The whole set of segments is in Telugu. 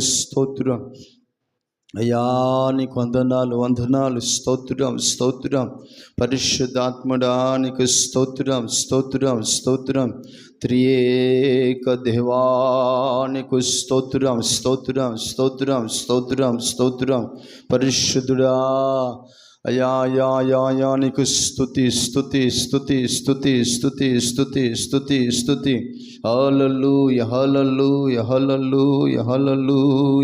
స్తోత్రం. అయ్యా నీకు వందనాలు వందనాలు స్తోత్రం స్తోత్రం. పరిశుద్ధాత్మడా నీకు స్తోత్రం స్తోత్రం స్తోత్రం. త్రియేక దేవానికి స్తోత్రం స్తోత్రం స్తోత్రం స్తోత్రం స్తోత్రం. పరిశుద్ధుడా అయా యా యా యా నీకు స్థుతి స్థుతి స్థుతి స్థుతి స్థుతి స్థుతి స్థుతి స్థుతి హలలు యహలలు యహలలు యహలలు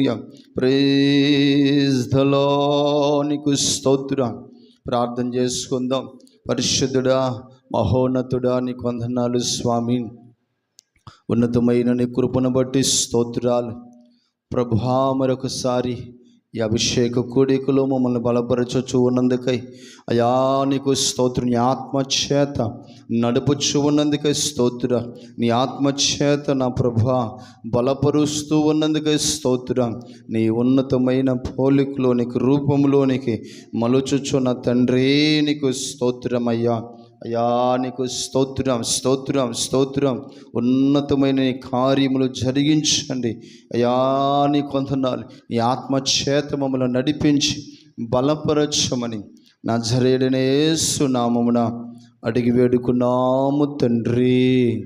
ప్రేజ్ధలో నీకు స్తోత్ర. ప్రార్థన చేసుకుందాం. పరిశుద్ధుడా మహోన్నతుడా నీకు వందనాలు స్వామి. ఉన్నతమైన నీ కృపను బట్టి స్తోత్రాలు. ప్రభా మరొకసారి ఈ అభిషేక కూడికలో మమ్మల్ని బలపరచచ్చు ఉన్నందుకై. అయా నీకు స్తోత్రు. నీ ఆత్మచేత నడుపుచు ఉన్నందుకై స్తోత్ర. నీ ఆత్మచేత నా ప్రభా బలపరుస్తూ ఉన్నందుకై స్తోత్ర. నీ ఉన్నతమైన పోలికలోనికి రూపంలోనికి మలుచుచున్న తండ్రి నీకు స్తోత్రమయ్యా. అయ్యా నీకు స్తోత్రం స్తోత్రం స్తోత్రం. ఉన్నతమైన కార్యములు జరిగించండి. అయ్యా నీ కొందనాలు నీ ఆత్మచేత మమ్మల్ని నడిపించి బలపరచమని నా జరేడనేసు నామమున అడిగి వేడుకున్నాము తండ్రి.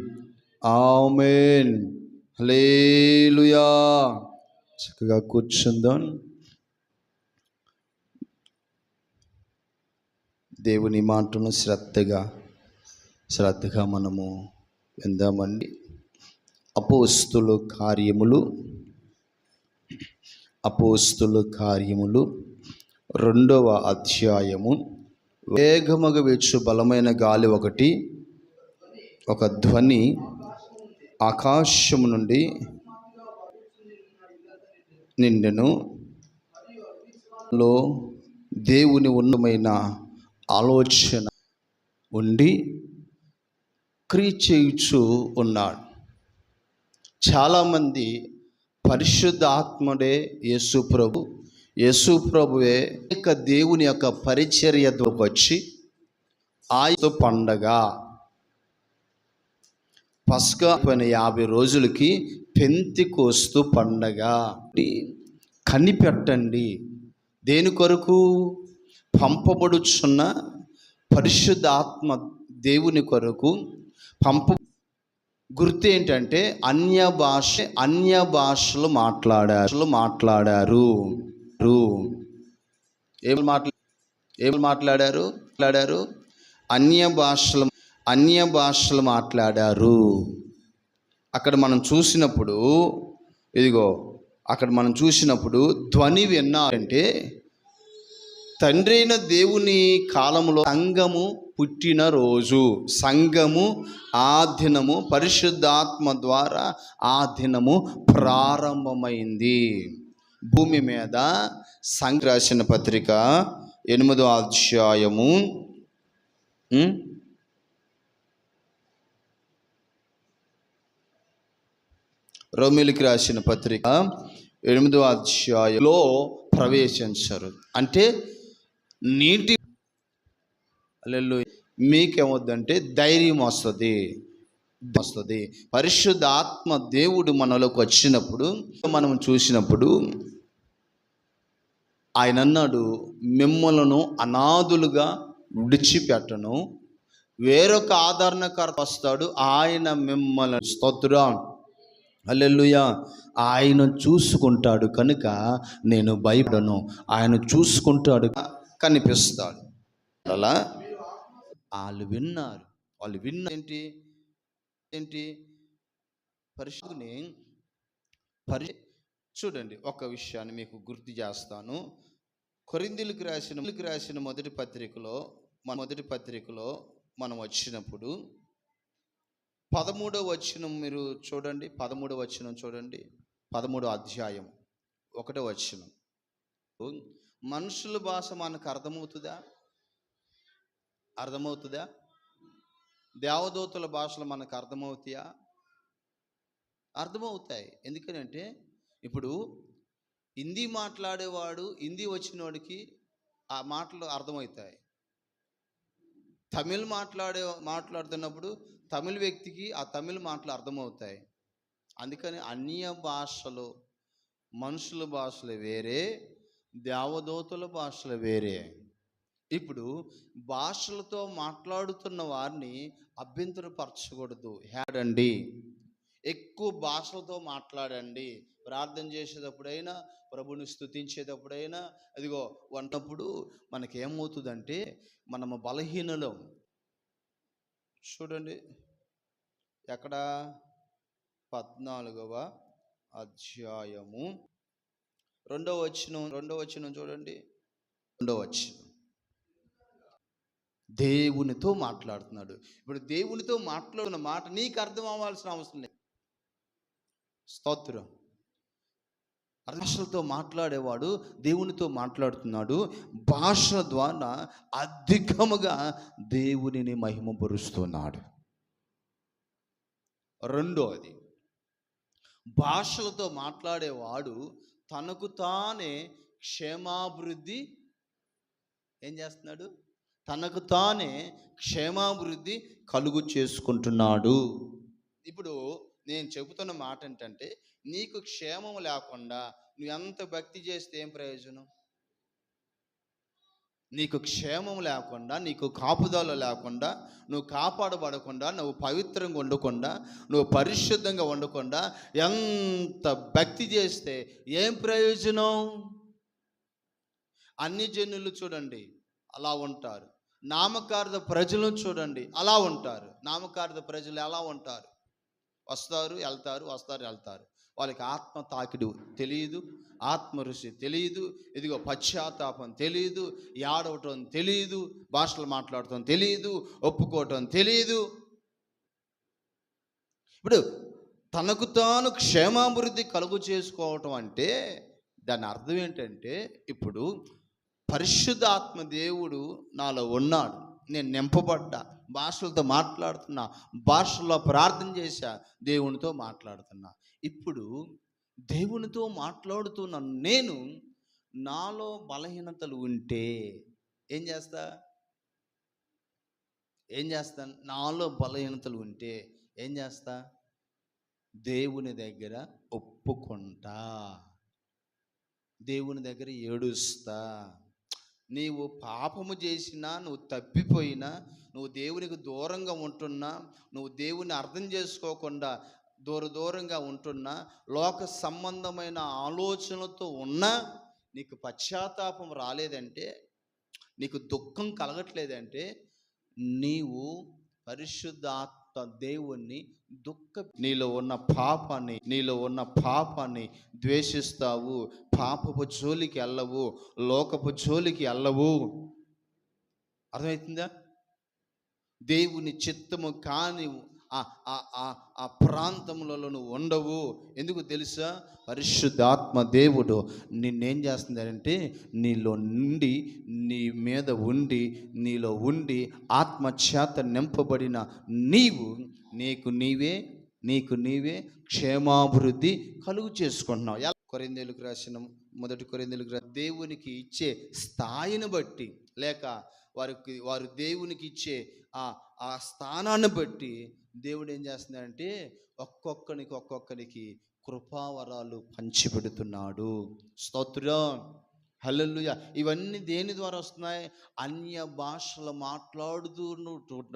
ఆమెన్. హలేలుయా చక్కగా కూర్చుందాం. దేవుని మాటను శ్రద్ధగా శ్రద్ధగా మనము విందామండి. అపోస్తుల కార్యములు అపోస్తుల కార్యములు రెండవ అధ్యాయము. వేగముగా వీచు బలమైన గాలి ఒకటి ఒక ధ్వని ఆకాశము నుండి నిండెను. లో దేవుని ఉన్నమైన ఆలోచన ఉండి క్రియ చేయుచు ఉన్నాడు. చాలామంది పరిశుద్ధ ఆత్మడే యేసు ప్రభు. యేసు ప్రభువే ఇక దేవుని యొక్క పరిచర్యలోకి వచ్చి ఆయుధ పండగ. పస్కా పైన యాభై రోజులకి పెంతి కోస్తూ పండగ. కనిపెట్టండి. దేని కొరకు? పంపబడుచున్న పరిశుద్ధాత్మ దేవుని కొరకు పంపు గుర్తు ఏంటంటే అన్య భాష అన్య భాషలు మాట్లాడారు మాట్లాడారు. ఏమి మాట్లా ఏమి మాట్లాడారు? మాట్లాడారు. అన్య భాషలు అన్య భాషలు మాట్లాడారు. అక్కడ మనం చూసినప్పుడు ఇదిగో అక్కడ మనం చూసినప్పుడు ధ్వని విన్నారంటే తండ్రి అయిన దేవుని కాలంలో సంఘము పుట్టిన రోజు. సంఘము ఆ దినము పరిశుద్ధాత్మ ద్వారా ఆ దినము ప్రారంభమైంది. భూమి మీద సంఘ రాసిన పత్రిక ఎనిమిదో అధ్యాయము. రోమిలికి రాసిన పత్రిక ఎనిమిదో అధ్యాయంలో ప్రవేశించారు. అంటే నీటి అల్లెల్లు మీకేమొద్దంటే ధైర్యం వస్తుంది. వస్తుంది. పరిశుద్ధ ఆత్మ దేవుడు మనలోకి వచ్చినప్పుడు మనం చూసినప్పుడు ఆయన అన్నాడు మిమ్మలను అనాథులుగా విడిచిపెట్టను. వేరొక ఆదరణకర్త వస్తాడు ఆయన మిమ్మల్ని స్తోత్రం అల్లెలుయ ఆయన చూసుకుంటాడు కనుక నేను భయపడను. ఆయన చూసుకుంటాడు కనిపిస్తాడు. అలా వాళ్ళు విన్నారు. వాళ్ళు విన్న ఏంటి? ఏంటి? పరిశుద్ధుని పరి చూడండి ఒక విషయాన్ని మీకు గుర్తు చేస్తాను. కొరిందులకు రాసిన రాసిన మొదటి పత్రికలో మన మొదటి పత్రికలో మనం వచ్చినప్పుడు పదమూడవ వచనం మీరు చూడండి. పదమూడవ వచనం చూడండి. పదమూడవ అధ్యాయం ఒకటో వచనం. మనుషుల భాష మనకు అర్థమవుతుందా? అర్థమవుతుందా? దేవదూతల భాషలు మనకు అర్థమవుతాయా? అర్థమవుతాయి. ఎందుకనంటే ఇప్పుడు హిందీ మాట్లాడేవాడు హిందీ వచ్చినవాడికి ఆ మాటలు అర్థమవుతాయి. తమిళ్ మాట్లాడే మాట్లాడుతున్నప్పుడు తమిళ వ్యక్తికి ఆ తమిళ మాటలు అర్థమవుతాయి. అందుకని అన్య భాషలు మనుషుల భాషలు వేరే దేవదూతల భాషలు వేరే. ఇప్పుడు భాషలతో మాట్లాడుతున్న వారిని అభ్యంతరపరచకూడదు. హేడండి ఎక్కువ భాషలతో మాట్లాడండి. ప్రార్థన చేసేటప్పుడైనా ప్రభుని స్థుతించేటప్పుడైనా అదిగో వంటప్పుడు మనకేమవుతుందంటే మనము బలహీనలో. చూడండి. ఎక్కడ? పద్నాలుగవ అధ్యాయము. రెండో వచ్చిన రెండో వచ్చిన చూడండి. రెండో వచ్చిన దేవునితో మాట్లాడుతున్నాడు. ఇప్పుడు దేవునితో మాట్లాడిన మాట నీకు అర్థం అవ్వాల్సిన అవసరం లేదు. స్తోత్రం. భాషలతో మాట్లాడేవాడు దేవునితో మాట్లాడుతున్నాడు. భాష ద్వారా అధికముగా దేవునిని మహిమపరుస్తున్నాడు. రెండోది భాషలతో మాట్లాడేవాడు తనకు తానే క్షేమాభివృద్ధి ఏం చేస్తున్నాడు? తనకు తానే క్షేమాభివృద్ధి కలుగు చేసుకుంటున్నాడు. ఇప్పుడు నేను చెబుతున్న మాట ఏంటంటే నీకు క్షేమం లేకుండా నువ్వు ఎంత భక్తి చేస్తే ఏం ప్రయోజనం? నీకు క్షేమం లేకుండా నీకు కాపుదల లేకుండా నువ్వు కాపాడబడకుండా నువ్వు పవిత్రంగా ఉండకుండా నువ్వు పరిశుద్ధంగా ఉండకుండా ఎంత భక్తి చేస్తే ఏం ప్రయోజనం? అన్ని జనులు చూడండి అలా ఉంటారు. నామకార్థ ప్రజలను చూడండి అలా ఉంటారు. నామకార్థ ప్రజలు ఎలా ఉంటారు? వస్తారు వెళ్తారు వస్తారు వెళ్తారు. వాళ్ళకి ఆత్మ తాకిడు తెలియదు ఆత్మ ఋషి తెలియదు ఇదిగో పశ్చాత్తాపం తెలియదు ఏడవటం తెలియదు భాషలు మాట్లాడటం తెలియదు ఒప్పుకోవటం తెలియదు ఇప్పుడు తనకు తాను క్షేమాభివృద్ధి కలుగు చేసుకోవటం అంటే దాని అర్థం ఏంటంటే ఇప్పుడు పరిశుద్ధాత్మ దేవుడు నాలో ఉన్నాడు. నేను నింపబడ్డా భాషలతో మాట్లాడుతున్నా భాషల్లో ప్రార్థన చేశా దేవునితో మాట్లాడుతున్నా. ఇప్పుడు దేవునితో మాట్లాడుతున్న నేను నాలో బలహీనతలు ఉంటే ఏం చేస్తా? ఏం చేస్తా? నాలో బలహీనతలు ఉంటే ఏం చేస్తా? దేవుని దగ్గర ఒప్పుకుంటా. దేవుని దగ్గర ఏడుస్తా. నీవు పాపము చేసినా నువ్వు తప్పిపోయినా నువ్వు దేవునికి దూరంగా ఉంటున్నా నువ్వు దేవుని అర్థం చేసుకోకుండా దూర దూరంగా ఉంటున్నా లోక సంబంధమైన ఆలోచనలతో ఉన్నా నీకు పశ్చాత్తాపం రాలేదంటే నీకు దుఃఖం కలగట్లేదంటే నీవు పరిశుద్ధాత్మ దేవుణ్ణి దుఃఖ నీలో ఉన్న పాపాన్ని నీలో ఉన్న పాపాన్ని ద్వేషిస్తావు. పాపపు జోలికి వెళ్ళవు. లోకపు జోలికి వెళ్ళవు. అర్థమవుతుందా? దేవుని చిత్తము కాని ఆ- ఆ- ఆ- ఆ నువ్వు ఉండవు. ఎందుకు తెలుసా? పరిశుద్ధాత్మ దేవుడు నిన్నేం చేస్తుందంటే నీలో నుండి నీ మీద ఉండి నీలో ఉండి ఆత్మ చేత నింపబడిన నీవు నీకు నీవే నీకు నీవే క్షేమాభివృద్ధి కలుగు చేసుకుంటున్నావు. ఎలా? కొరిందేలకు రాసిన మొదటి కొరిందేలకు దేవునికి ఇచ్చే స్థాయిని బట్టి లేక వారికి వారు దేవునికి ఇచ్చే ఆ ఆ స్థానాన్ని బట్టి దేవుడు ఏం చేస్తున్నాడంటే ఒక్కొక్కనికి ఒక్కొక్కరికి కృపావరాలు పంచిపెడుతున్నాడు. స్తోత్రం. హల్లెలూయా. ఇవన్నీ దేని ద్వారా వస్తున్నాయి? అన్య భాషలు మాట్లాడుతూ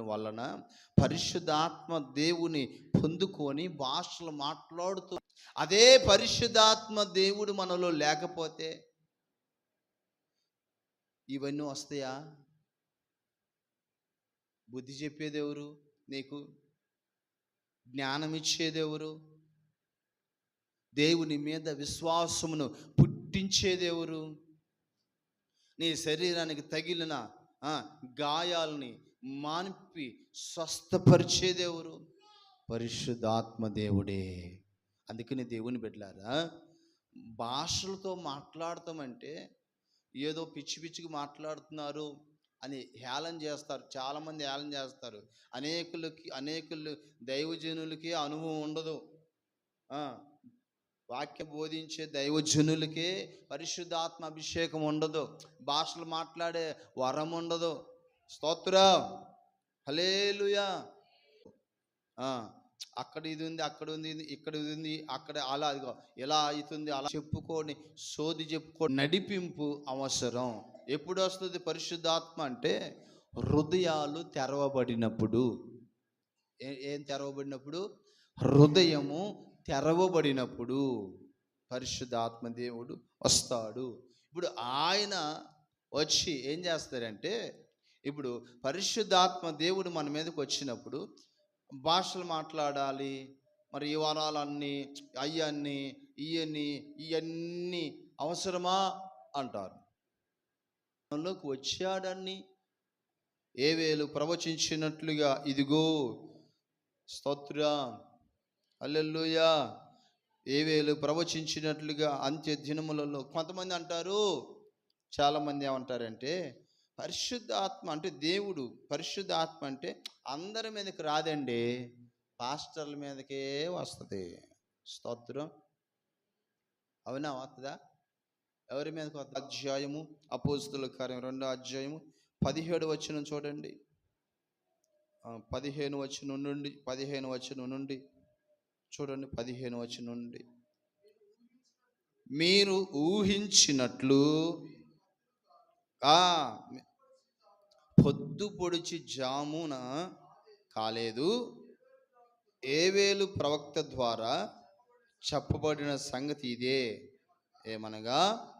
వలన పరిశుద్ధాత్మ దేవుని పొందుకొని భాషలు మాట్లాడుతూ అదే పరిశుద్ధాత్మ దేవుడు మనలో లేకపోతే ఇవన్నీ వస్తాయా? బుద్ధి చెప్పేదెవరు నీకు జ్ఞానం ఇచ్చేదెవరు దేవుని మీద విశ్వాసమును పుట్టించేదెవరు నీ శరీరానికి తగిలిన ఆ, గాయాలని మానిపి స్వస్థపరిచేదెవరు పరిశుద్ధాత్మ దేవుడే. అందుకని దేవుని బిడ్డలారా భాషలతో మాట్లాడతామంటే ఏదో పిచ్చి పిచ్చికి మాట్లాడుతున్నారు అని హేళన చేస్తారు. చాలామంది హేళన చేస్తారు. అనేకులకి అనేకులు దైవజనులకి అనుభవం ఉండదు. వాక్య వాక్యం బోధించే దైవజనులకే పరిశుద్ధాత్మ అభిషేకం ఉండదు. భాషలు మాట్లాడే వరం ఉండదు. స్తోత్రం. హలేలుయా అక్కడ ఇది ఉంది అక్కడ ఉంది ఇది- ఇక్కడ ఇది ఉంది అక్కడ అలా ఇదిగో ఎలా అవుతుంది అలా చెప్పుకొని సోది చెప్పుకో నడిపింపు అవసరం. ఎప్పుడు వస్తుంది పరిశుద్ధాత్మ అంటే హృదయాలు తెరవబడినప్పుడు. ఏ- ఏం తెరవబడినప్పుడు? హృదయము తెరవబడినప్పుడు పరిశుద్ధాత్మ దేవుడు వస్తాడు. ఇప్పుడు ఆయన వచ్చి ఏం చేస్తారంటే ఇప్పుడు పరిశుద్ధాత్మ దేవుడు మన మీదకి వచ్చినప్పుడు భాషలు మాట్లాడాలి మరి ఈ వరాలన్నీ అయ్యన్ని ఇవన్నీ ఇవన్నీ అవసరమా? అంటారు. మనలోకి వచ్చాడని ఏవేలు ప్రవచించినట్లుగా ఇదిగో స్తోత్ర. అల్లెల్లుయా ఏవేలు ప్రవచించినట్లుగా అంత్య దినములలో కొంతమంది అంటారు చాలామంది ఏమంటారంటే పరిశుద్ధాత్మ అంటే దేవుడు. పరిశుద్ధాత్మ అంటే అందరి మీదకి రాదండి. పాస్టర్ల మీదకే వస్తుంది. స్తోత్రం. అవునా వస్తుందా? ఎవరి మీదకి వస్తుంది? అధ్యాయము అపోజితుల కార్యం రెండో అధ్యాయము పదిహేడు వచ్చిన చూడండి. పదిహేను వచ్చిన నుండి పదిహేను వచ్చిన నుండి. చూడండి పదిహేను వచ్చిన నుండి. మీరు ఊహించినట్లు పొద్దు పొడిచి జామున కాలేదు. ఏవేలు ప్రవక్త ద్వారా చెప్పబడిన సంగతి ఇదే. ఏమనగా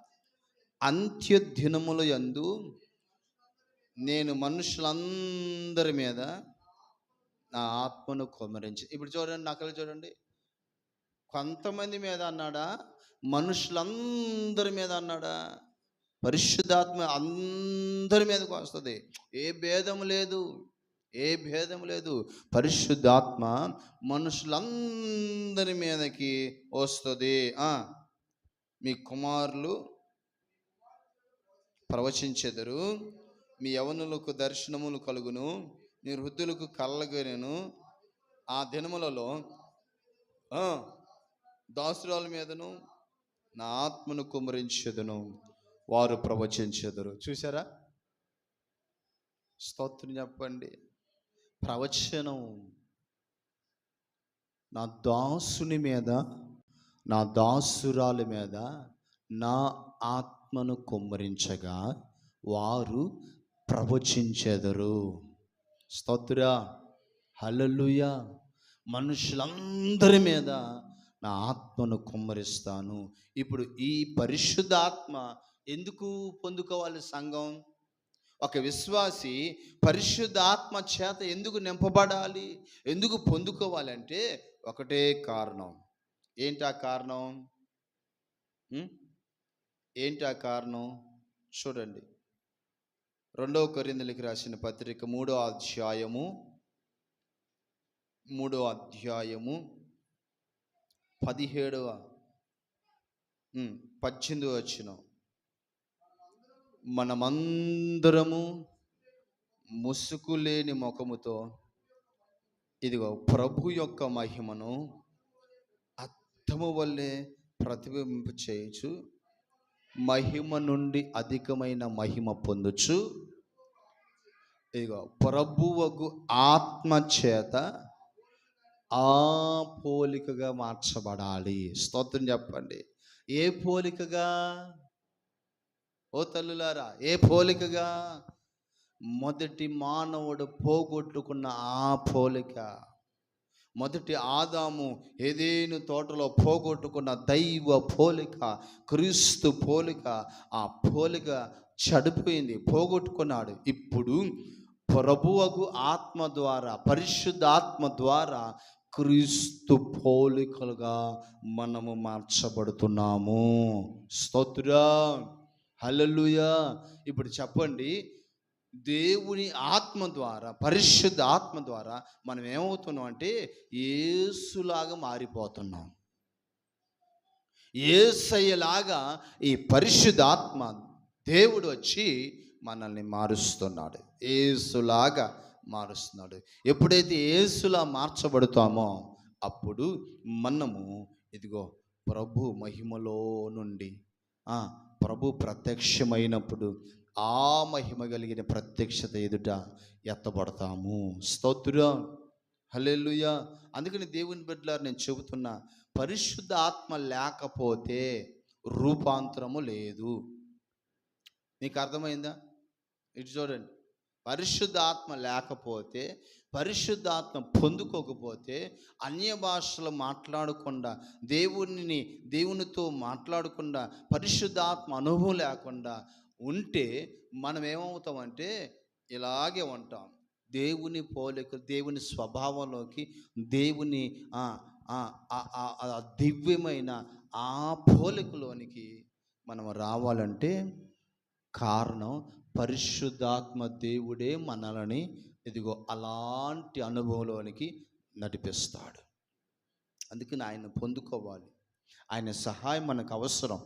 అంత్యదినముల యందు నేను మనుషులందరి మీద నా ఆత్మను కొమరించి ఇప్పుడు చూడండి నకలు చూడండి. కొంతమంది మీద అన్నాడా? మనుషులందరి మీద అన్నాడా? పరిశుద్ధాత్మ అందరి మీదకి వస్తుంది. ఏ భేదం లేదు. ఏ భేదం లేదు. పరిశుద్ధాత్మ మనుషులందరి మీదకి వస్తుంది. మీ కుమారులు ప్రవచించెదరు. మీ యవనులకు దర్శనములు కలుగును. మీ వృద్ధులకు కళ్ళగనను ఆ దినములలో దాసురాల మీదను నా ఆత్మను కుమరించెదను వారు ప్రవచించెదరు. చూసారా స్తోత్రం చెప్పండి. ప్రవచనం నా దాసుని మీద నా దాసురాలి మీద నా ఆత్మను కుమ్మరించగా వారు ప్రవచించెదరు. స్తోత్ర. హలలుయ మనుషులందరి మీద నా ఆత్మను కుమ్మరిస్తాను. ఇప్పుడు ఈ పరిశుద్ధాత్మ ఎందుకు పొందుకోవాలి సంఘం? ఒక విశ్వాసి పరిశుద్ధాత్మ చేత ఎందుకు నింపబడాలి? ఎందుకు పొందుకోవాలంటే ఒకటే కారణం. ఏంటి ఆ కారణం? ఉం? ఏంటి ఆ కారణం? చూడండి. రెండవ కొరిందలకి రాసిన పత్రిక మూడో అధ్యాయము మూడో అధ్యాయము పదిహేడవ పద్దెనిమిది వచ్చినాం మనమందరము ముసుగు లేని ముఖముతో ఇదిగో ప్రభు యొక్క మహిమను అర్థము వల్లే ప్రతిబింబ చేయొచ్చు మహిమ నుండి అధికమైన మహిమ పొందుచు ఇదిగో ప్రభువకు ఆత్మ చేత ఆ పోలికగా మార్చబడాలి. స్తోత్రం చెప్పండి. ఏ పోలికగా? ఓ తల్లులారా ఏ పోలికగా? మొదటి మానవుడు పోగొట్టుకున్న ఆ పోలిక. మొదటి ఆదాము ఏదేను తోటలో పోగొట్టుకున్న దైవ పోలిక క్రీస్తు పోలిక ఆ పోలిక చెడిపోయింది పోగొట్టుకున్నాడు. ఇప్పుడు ప్రభువకు ఆత్మ ద్వారా పరిశుద్ధాత్మ ద్వారా క్రీస్తు పోలికలుగా మనము మార్చబడుతున్నాము. స్తోత్రం. హలలుయా ఇప్పుడు చెప్పండి దేవుని ఆత్మ ద్వారా పరిశుద్ధ ఆత్మ ద్వారా మనం ఏమవుతున్నాం అంటే ఏసులాగా మారిపోతున్నాం. ఏసయ్యలాగా ఈ పరిశుద్ధ ఆత్మ దేవుడు వచ్చి మనల్ని మారుస్తున్నాడు. ఏసులాగా మారుస్తున్నాడు. ఎప్పుడైతే ఏసులా మార్చబడతామో అప్పుడు మనము ఇదిగో ప్రభు మహిమలో నుండి ప్రభు ప్రత్యక్షమైనప్పుడు ఆ మహిమ కలిగిన ప్రత్యక్షత ఎదుట ఎత్తబడతాము. స్తోత్రం హల్లెలూయా. అందుకని దేవుని బిడ్డలారు నేను చెబుతున్నా పరిశుద్ధ ఆత్మ లేకపోతే రూపాంతరము లేదు. నీకు అర్థమైందా? ఇటు చూడండి. పరిశుద్ధాత్మ లేకపోతే పరిశుద్ధాత్మ పొందుకోకపోతే అన్య భాషలు మాట్లాడకుండా దేవునిని దేవునితో మాట్లాడకుండా పరిశుద్ధాత్మ అనుభవం లేకుండా ఉంటే మనం ఏమవుతామంటే ఇలాగే ఉంటాం. దేవుని పోలిక దేవుని స్వభావంలోకి దేవుని దివ్యమైన ఆ పోలికలోనికి మనం రావాలంటే కారణం పరిశుద్ధాత్మ దేవుడే మనల్ని ఇదిగో అలాంటి అనుభవంలోనికి నడిపిస్తాడు. అందుకని ఆయన పొందుకోవాలి. ఆయన సహాయం మనకు అవసరం.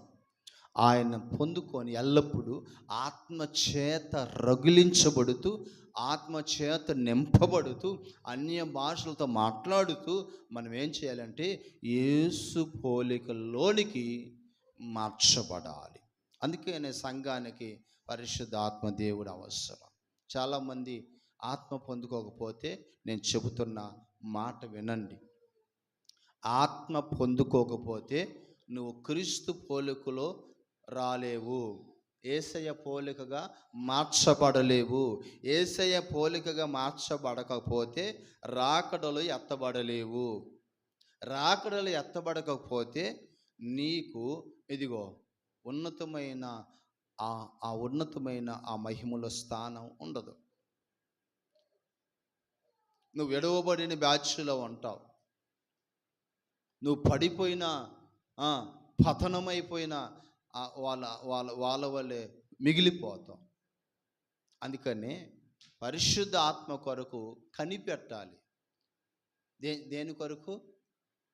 ఆయన పొందుకొని ఎల్లప్పుడూ ఆత్మ చేత రగిలించబడుతూ ఆత్మ చేత నింపబడుతూ అన్య భాషలతో మాట్లాడుతూ మనం ఏం చేయాలంటే యేసు పోలికలోనికి మార్చబడాలి. అందుకే నేను సంఘానికి పరిశుద్ధ ఆత్మ దేవుడు అవసరం. చాలామంది ఆత్మ పొందుకోకపోతే నేను చెబుతున్న మాట వినండి. ఆత్మ పొందుకోకపోతే నువ్వు క్రీస్తు పోలికలో రాలేవు. ఏసయ్య పోలికగా మార్చబడలేవు. ఏసయ్య పోలికగా మార్చబడకపోతే రాకడలు ఎత్తబడలేవు. రాకడలు ఎత్తబడకపోతే నీకు ఇదిగో ఉన్నతమైన ఆ ఆ ఉన్నతమైన ఆ మహిమల స్థానం ఉండదు. నువ్వు ఎడవబడిన బ్యాచ్లో ఉంటావు. నువ్వు పడిపోయినా పతనమైపోయినా వాళ్ళ వాళ్ళ వాళ్ళ వల్లే మిగిలిపోతాం అందుకని పరిశుద్ధ ఆత్మ కొరకు కనిపెట్టాలి. దే దేని కొరకు?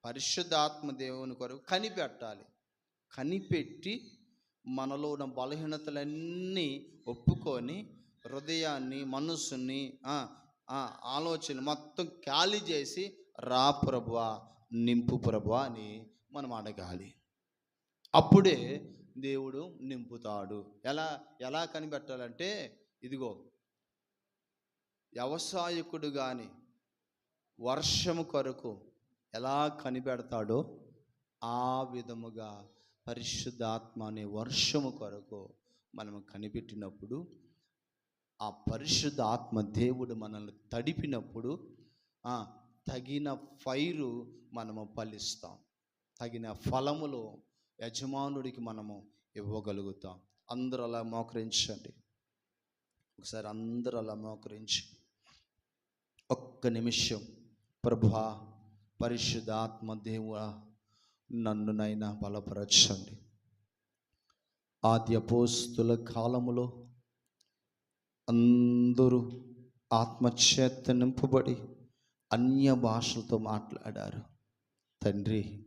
పరిశుద్ధ ఆత్మ దేవుని కొరకు కనిపెట్టాలి. కనిపెట్టి మనలో ఉన్న బలహీనతలన్నీ ఒప్పుకొని హృదయాన్ని మనస్సుని ఆలోచన మొత్తం ఖాళీ చేసి రా ప్రభువా నింపు ప్రభువా అని మనం అడగాలి. అప్పుడే దేవుడు నింపుతాడు. ఎలా ఎలా కనిపెట్టాలంటే ఇదిగో వ్యవసాయకుడు కానీ వర్షము కొరకు ఎలా కనిపెడతాడో ఆ విధముగా పరిశుద్ధాత్మ అనే వర్షము కొరకు మనం కనిపెట్టినప్పుడు ఆ పరిశుద్ధ ఆత్మ దేవుడు మనల్ని తడిపినప్పుడు తగిన ఫైరు మనము ఫలిస్తాం. తగిన ఫలములు యజమానుడికి మనము ఇవ్వగలుగుతాం. అందరూ అలా మోకరించండి. ఒకసారి అందరూ అలా మోకరించి ఒక్క నిమిషం ప్రభా పరిశుద్ధాత్మ దేవుడా నన్నునైనా బలపరచండి. ఆద్య పోస్తుల కాలములో అందరూ ఆత్మచేత నింపబడి అన్య భాషలతో మాట్లాడారు. తండ్రి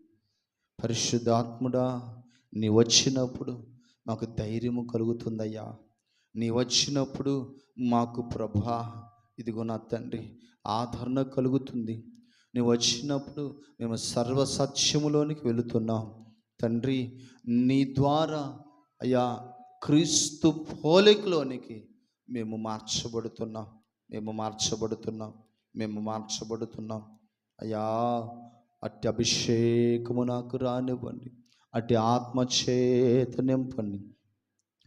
పరిశుద్ధాత్ముడా నీ వచ్చినప్పుడు మాకు ధైర్యము కలుగుతుందయ్యా. నీ వచ్చినప్పుడు మాకు ప్రభా. ఇదిగో నా తండ్రి ఆదరణ కలుగుతుంది. నీ వచ్చినప్పుడు మేము సర్వసత్యములోనికి వెళుతున్నాం. తండ్రి నీ ద్వారా అయ్యా క్రీస్తు పోలికలోనికి మేము మార్చబడుతున్నాం. మేము మార్చబడుతున్నాం. మేము మార్చబడుతున్నాం. అయ్యా అట్టి అభిషేకము నాకు రానివ్వండి. అట్టి ఆత్మచేత నింపండి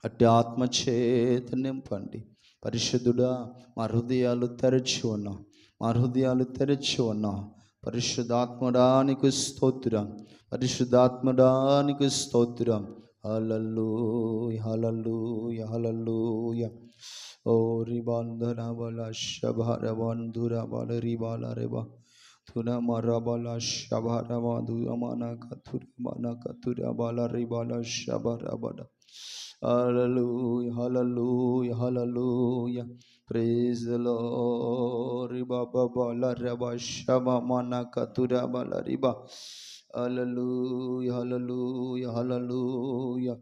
అట్టి ఆత్మచేత నింపండి పరిశుద్ధుడా మా హృదయాలు తెరచి ఉన్నాం. మా హృదయాలు తెరచి ఉన్నాం పరిశుద్ధాత్మడానికి స్తోత్రం. పరిశుద్ధాత్మడానికి స్తోత్రం. హలల్లు హలల్లు హలల్లుయ. ఓ రిబాంధన బల శభర బంధుర బల రిబాల రేబా తున మరబల శభర మధుర మన కథుర మన కతుర బల రిబాల శభర బల హలలు హలలు hallelujah. Praise the Lord. Baba la raba shama mana katura bala riba. Hallelujah, hallelujah, hallelujah.